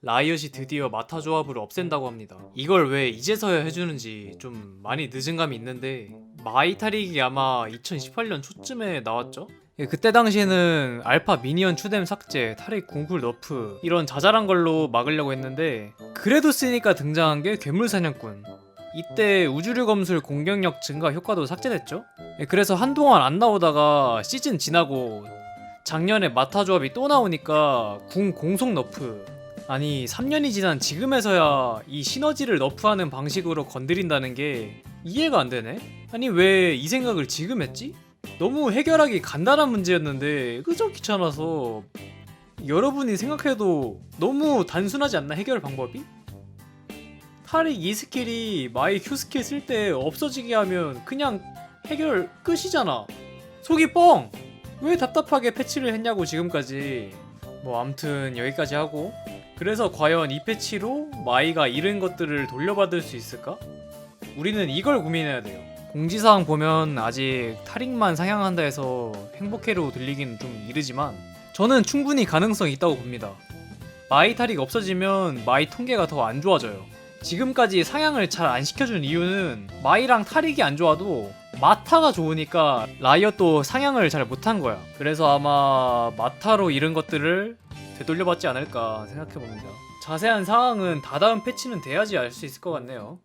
라이엇이 드디어 마타 조합을 없앤다고 합니다. 이걸 왜 이제서야 해주는지 좀 많이 늦은 감이 있는데 마이타릭이 아마 2018년 초쯤에 나왔죠? 예, 그때 당시에는 알파 미니언 추뎀 삭제, 타릭 궁쿨 너프 이런 자잘한 걸로 막으려고 했는데 그래도 쓰니까 등장한 게 괴물 사냥꾼. 이때 우주류 검술 공격력 증가 효과도 삭제됐죠? 예, 그래서 한동안 안 나오다가 시즌 지나고 작년에 마타 조합이 또 나오니까 궁 공속 너프 아니 3년이 지난 지금에서야 이 시너지를 너프하는 방식으로 건드린다는 게 이해가 안 되네? 아니 왜 이 생각을 지금 했지? 너무 해결하기 간단한 문제였는데 그저 귀찮아서 여러분이 생각해도 너무 단순하지 않나 해결 방법이? 타릭 이 스킬이 마이 Q 스킬 쓸 때 없어지게 하면 그냥 해결 끝이잖아 속이 뻥! 왜 답답하게 패치를 했냐고 지금까지 뭐 암튼 여기까지 하고. 그래서 과연 이 패치로 마이가 잃은 것들을 돌려받을 수 있을까? 우리는 이걸 고민해야 돼요. 공지사항 보면 아직 타릭만 상향한다 해서 행복해로 들리긴 좀 이르지만 저는 충분히 가능성이 있다고 봅니다. 마이 타릭 없어지면 마이 통계가 더 안 좋아져요 지금까지 상향을 잘 안 시켜준 이유는 마이랑 타릭이 안 좋아도 마타가 좋으니까 라이엇도 상향을 잘 못한 거야. 그래서 아마 마타로 잃은 것들을 되돌려받지 않을까 생각해 봅니다. 자세한 상황은 다다음 패치는 돼야지 알 수 있을 것 같네요.